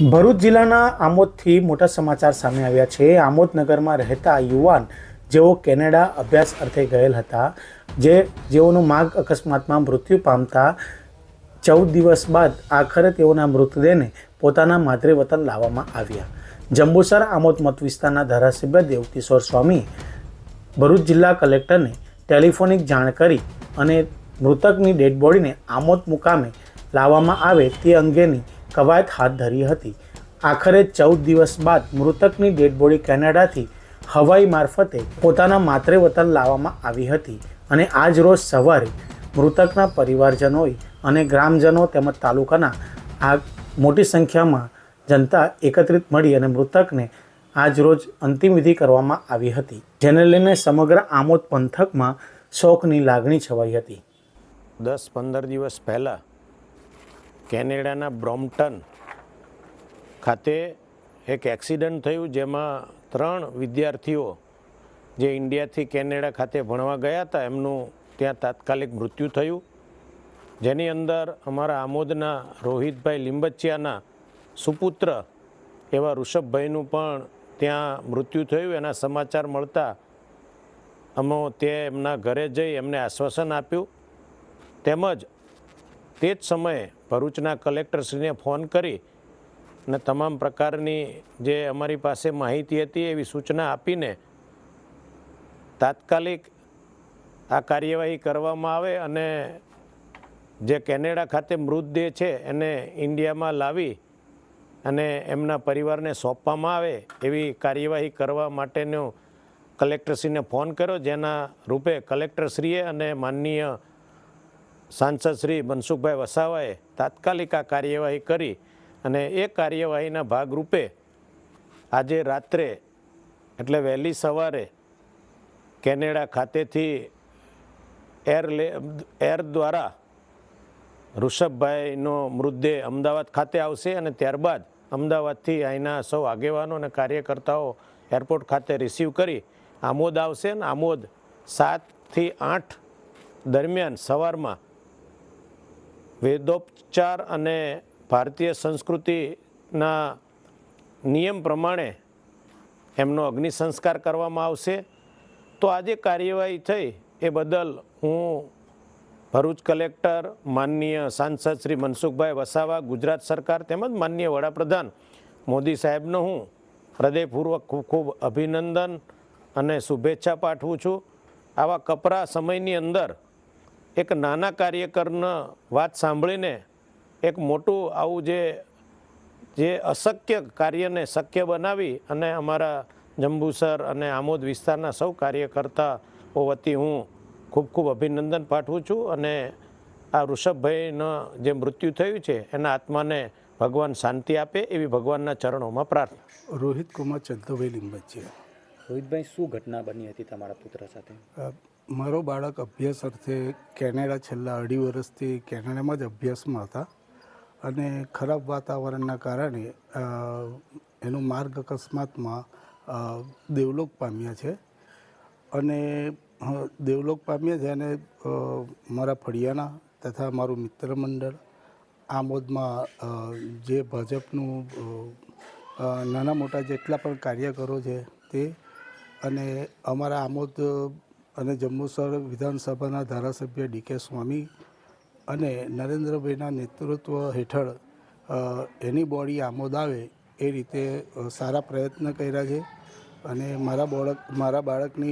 ભરૂચ જિલ્લાના આમોદથી મોટા સમાચાર સામે આવ્યા છે. આમોદ નગરમાં રહેતા યુવાન જેઓ કેનેડા અભ્યાસ અર્થે ગયેલ હતા, જે જેઓનું માર્ગ અકસ્માતમાં મૃત્યુ પામતા ચૌદ દિવસ બાદ આખરે તેઓના મૃતદેહને પોતાના વતન લાવવામાં આવ્યા. જંબુસર આમોદ મત વિસ્તારના ધારાસભ્ય દેવકિશોર સ્વામી ભરૂચ જિલ્લા કલેક્ટરને ટેલિફોનિક જાણ કરી અને મૃતકની ડેડ બોડીને આમોદ મુકામે લાવવામાં આવે તે અંગેની કવાયત હાથ ધરી હતી. આખરે ચૌદ દિવસ બાદ મૃતકની ડેડ કેનેડાથી હવાઈ મારફતે પોતાના માતૃ વતન લાવવામાં આવી હતી અને આજ રોજ સવારે મૃતકના પરિવારજનોએ અને ગ્રામજનો તેમજ તાલુકાના આ મોટી સંખ્યામાં જનતા એકત્રિત મળી અને મૃતકને આજ રોજ અંતિમ વિધિ કરવામાં આવી હતી, જેને લઈને સમગ્ર આમોદ પંથકમાં શોકની લાગણી છવાઈ હતી. દસ પંદર દિવસ પહેલાં કેનેડાના બ્રોમ્પટન ખાતે એક એક્સિડન્ટ થયું જેમાં ત્રણ વિદ્યાર્થીઓ જે ઇન્ડિયાથી કેનેડા ખાતે ભણવા ગયા હતા, એમનું ત્યાં તાત્કાલિક મૃત્યુ થયું. જેની અંદર અમારા આમોદના રોહિતભાઈ લીંબચિયાના સુપુત્ર એવા ઋષભભાઈનું પણ ત્યાં મૃત્યુ થયું. એના સમાચાર મળતા અમે તે એમના ઘરે જઈ એમને આશ્વાસન આપ્યું. તેમજ તે જ સમયે ભરૂચના કલેક્ટરશ્રીને ફોન કરી અને તમામ પ્રકારની જે અમારી પાસે માહિતી હતી એવી સૂચના આપીને તાત્કાલિક આ કાર્યવાહી કરવામાં આવે અને જે કેનેડા ખાતે મૃતદેહ છે એને ઇન્ડિયામાં લાવી અને એમના પરિવારને સોંપવામાં આવે એવી કાર્યવાહી કરવા માટેનો કલેક્ટરશ્રીને ફોન કર્યો, જેના રૂપે કલેક્ટરશ્રીએ અને માનનીય સાંસદ શ્રી મનસુખભાઈ વસાવાએ તાત્કાલિક આ કાર્યવાહી કરી અને એ કાર્યવાહીના ભાગરૂપે આજે રાત્રે, એટલે વહેલી સવારે, કેનેડા ખાતેથી એર એર દ્વારા ઋષભભાઈનો મૃતદેહ અમદાવાદ ખાતે આવશે અને ત્યારબાદ અમદાવાદથી અહીંના સૌ આગેવાનો અને કાર્યકર્તાઓ એરપોર્ટ ખાતે રિસીવ કરી આમોદ આવશે અને આમોદ સાતથી આઠ દરમિયાન સવારમાં વેદોપચાર અને ભારતીય સંસ્કૃતિના નિયમ પ્રમાણે એમનો અગ્નિ સંસ્કાર કરવામાં આવશે. તો આજે કાર્યવાહી થઈ એ બદલ હું ભરૂચ કલેક્ટર, માનનીય સાંસદ શ્રી મનસુખભાઈ વસાવા, ગુજરાત સરકાર તેમજ માનનીય વડાપ્રધાન મોદી સાહેબનો હું હૃદયપૂર્વક ખૂબ ખૂબ અભિનંદન અને શુભેચ્છા પાઠવું છું. આવા કપરા સમયની અંદર એક નાના કાર્યકરના વાત સાંભળીને એક મોટું આવું જે જે અશક્ય કાર્યને શક્ય બનાવી અને અમારા જંબુસર અને આમોદ વિસ્તારના સૌ કાર્યકર્તાઓ વતી હું ખૂબ ખૂબ અભિનંદન પાઠવું છું અને આ ઋષભભાઈનું જે મૃત્યુ થયું છે, એના આત્માને ભગવાન શાંતિ આપે એવી ભગવાનના ચરણોમાં પ્રાર્થના. રોહિત કુમાર ચંદ્રભાઈ લીંબચિયા રોહિતભાઈ શું ઘટના બની હતી તમારા પુત્ર સાથે? મારો બાળક અભ્યાસ અર્થે કેનેડા છેલ્લા અઢી વર્ષથી કેનેડામાં જ અભ્યાસમાં હતા અને ખરાબ વાતાવરણના કારણે એનો માર્ગ અકસ્માતમાં દેવલોક પામ્યા છે. અને દેવલોક પામ્યા છે અને મારા ફળિયાના તથા મારું મિત્ર મંડળ આમોદમાં જે ભાજપનું નાના મોટા જેટલા પણ કાર્યકરો છે તે અને અમારા આમોદ અને જંબુસર વિધાનસભાના ધારાસભ્ય ડીકે સ્વામી અને નરેન્દ્રભાઈના નેતૃત્વ હેઠળ એની બોડી આમોદ આવે એ રીતે સારા પ્રયત્ન કર્યા છે. અને મારા બાળક, મારા બાળકની